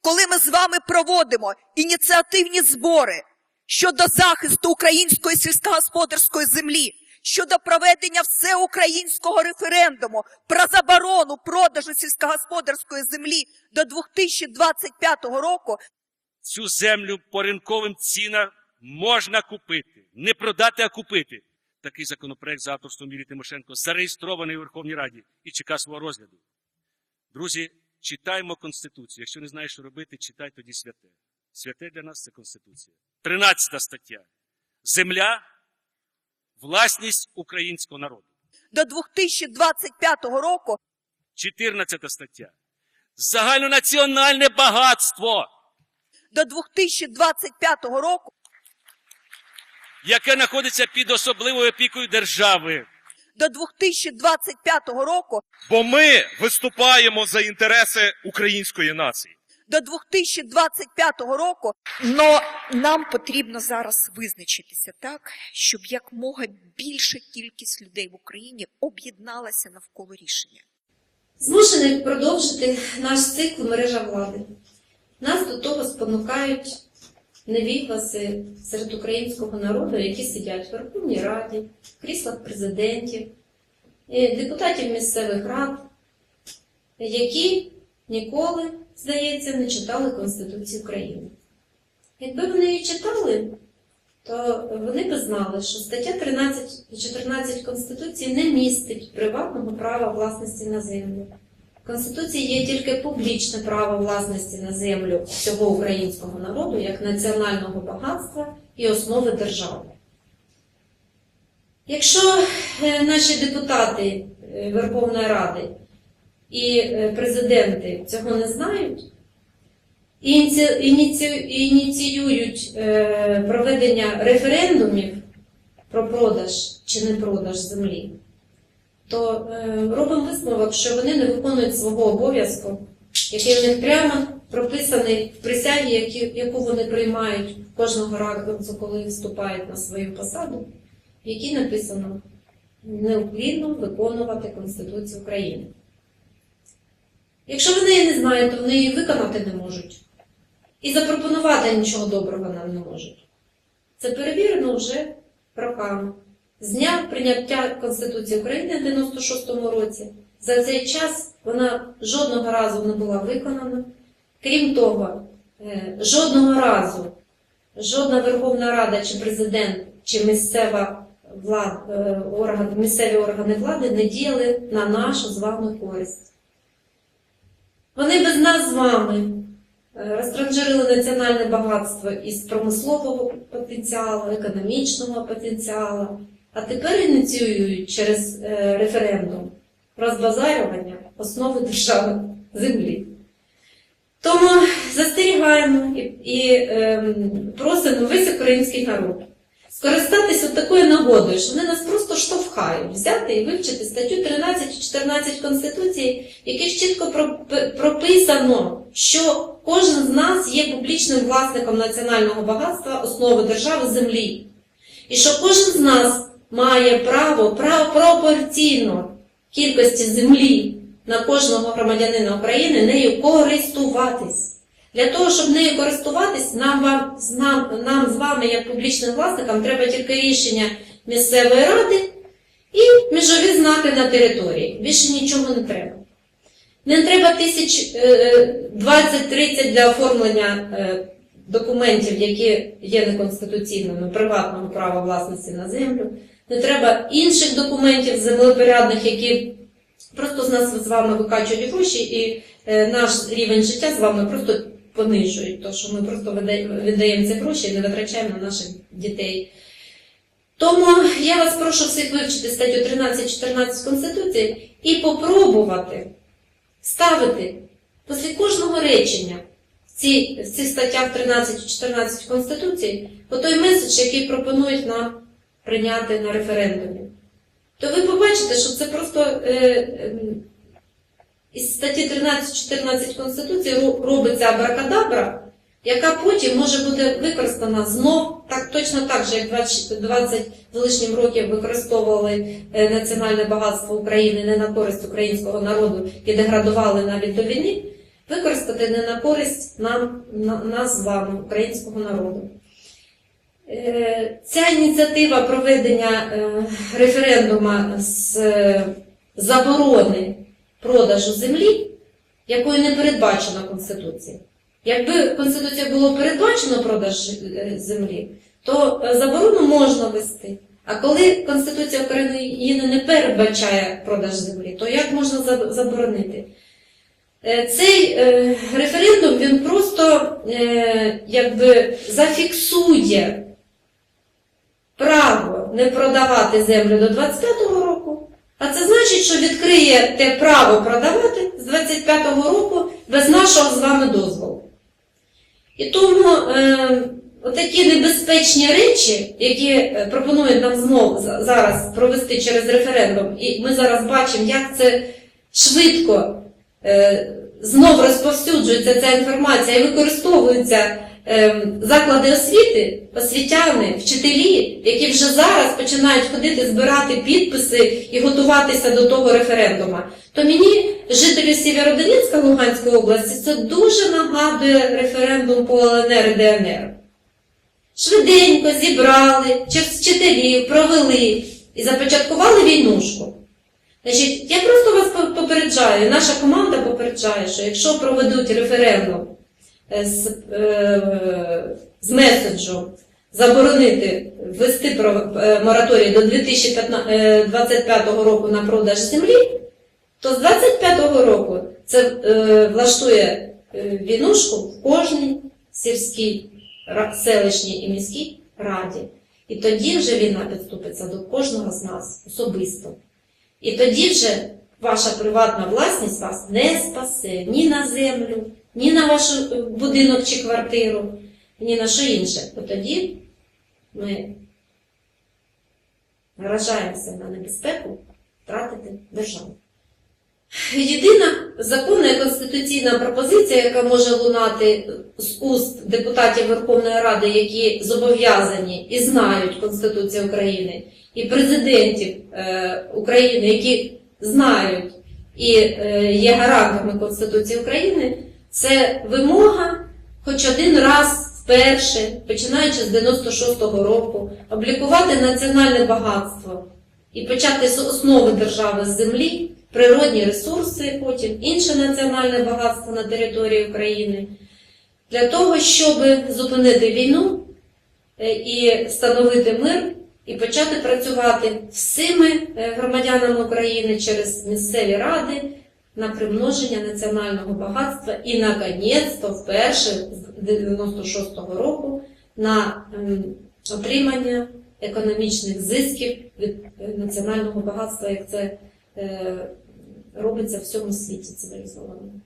коли ми з вами проводимо ініціативні збори щодо захисту української сільськогосподарської землі, щодо проведення всеукраїнського референдуму про заборону продажу сільськогосподарської землі до 2025 року, Цю землю по ринковим цінам можна купити. Не продати, а купити. Такий законопроект за авторством Юлії Тимошенко зареєстрований у Верховній Раді і чекає свого розгляду. Друзі, читаємо Конституцію. Якщо не знаєш, що робити, читай тоді святе. Святе для нас це Конституція. 13 стаття. Земля власність українського народу. до 2025 року 14 стаття. Загальнонаціональне багатство, до 2025 року яке знаходиться під особливою опікою держави. До 2025 року Бо ми виступаємо за інтереси української нації. до 2025 року. Но нам потрібно зараз визначитися так, щоб якмога більша кількість людей в Україні об'єдналася навколо рішення. Змушений продовжити наш цикл мережа влади. Нас до того спонукають невігласи серед українського народу, які сидять в Верховній Раді, в кріслах президентів, депутатів місцевих рад, які ніколи, здається, не читали Конституцію України. Якби вони її читали, то вони би знали, що стаття 13 і 14 Конституції не містить приватного права власності на землю. Конституції є тільки публічне право власності на землю всього українського народу як національного багатства і основи держави. Якщо е, наші депутати е, Верховної Ради і е, президенти цього не знають, і ініці- ініці- ініціюють проведення референдумів про продаж чи не продаж землі, то е, робимо висновок, що вони не виконують свого обов'язку, який в них прямо прописаний в присягі, яку вони приймають кожного разу, коли вступають на свою посаду, в якій написано неуклінно виконувати Конституцію України. Якщо вони її не знають, то вони її виконати не можуть. І запропонувати нічого доброго нам не можуть. Це перевірено вже роками. З дня прийняття Конституції України в 96-му році. За цей час вона жодного разу не була виконана. Крім того, е, жодного разу жодна Верховна Рада чи президент, чи місцева влада, е, орган, місцеві органи влади не діяли на нашу з вами користь. Вони без нас з вами е, розтранжирили національне багатство із промислового потенціалу, економічного потенціалу, а тепер ініціюють через е, референдум розбазарювання основи держави землі. Тому застерігаємо і, і ем, просимо весь український народ скористатися от такою нагодою, що вони нас просто штовхають, взяти і вивчити статтю 13 і 14 Конституції, в яких чітко прописано, що кожен з нас є публічним власником національного багатства, основи держави землі. І що кожен з нас має право право пропорційно кількості землі на кожного громадянина України нею користуватись. Для того, щоб нею користуватись, нам, нам, нам з вами, як публічним власникам, треба тільки рішення місцевої ради і межові знаки на території. Більше нічого не треба. Не треба тисяч е, 20-30 для оформлення е, документів, які є неконституційними, приватного права власності на землю. Не треба інших документів землепорядних, які просто з нас з вами викачують гроші, і е, наш рівень життя з вами просто понижують, то що ми просто віддаємо ці гроші і не витрачаємо на наших дітей. Тому я вас прошу всіх вивчити статтю 13-14 Конституції і попробувати ставити після кожного речення в цих статтях 13-14 Конституції по той меседж, який пропонують нам прийняти на референдумі. То ви побачите, що це просто е, ем, із статті 13-14 Конституції робиться абракадабра, яка потім може бути використана знов, так точно так же, як 20, 20 лишнім років використовували е, національне багатство України не на користь українського народу і деградували навіть до війни. використати не на користь нам, на, нас з вами, українського народу. Е, Ця ініціатива проведення е, референдума з е, заборони продажу землі, якою не передбачено Конституцією. Якби Конституцією було передбачено продаж землі, то заборону можна вести. А коли Конституція України не передбачає продаж землі, то як можна заборонити? Цей референдум він просто якби зафіксує право не продавати землю до 25-го року, а це значить, що відкриє те право продавати з 25-го року без нашого з вами дозволу. І тому е, отакі небезпечні речі, які е, пропонують нам знову зараз провести через референдум, і ми зараз бачимо, як це швидко е, знов розповсюджується ця інформація і використовуються е, заклади освіти, освітяни, вчителі, які вже зараз починають ходити збирати підписи і готуватися до того референдуму. То мені, жителю Сєвєродонецька Луганської області, це дуже нагадує референдум по ЛНР і ДНР. Швиденько зібрали, через вчителів провели і започаткували війнушку. Значить, я просто вас попереджаю, наша команда попереджає, що якщо проведуть референдум з, е, з меседжем заборонити ввести е, мораторій до 2025 року на продаж землі, то з 25 року це е, влаштує е, війнушку в кожній сільській, селищній і міській раді. І тоді вже війна підступиться до кожного з нас особисто. І тоді вже ваша приватна власність вас не спасе ні на землю, ні на ваш е, будинок чи квартиру, ні на що інше. Бо тоді ми наражаємося на небезпеку втратити державу. Єдина законна і конституційна пропозиція, яка може лунати з уст депутатів Верховної Ради, які зобов'язані і знають Конституцію України, і президентів е, України, які знають і е, є гарантами Конституції України, це вимога хоч один раз вперше, починаючи з 96-го року, облікувати національне багатство і почати з основи держави з землі, природні ресурси, потім інше національне багатство на території України, для того, щоб зупинити війну е, і встановити мир, і почати працювати всіми е, громадянами України через місцеві ради на примноження національного багатства і, наконець-то, вперше з 96-го року на ем, отримання економічних зисків від е, національного багатства, як це е, робиться в всьому світі цивілізованому.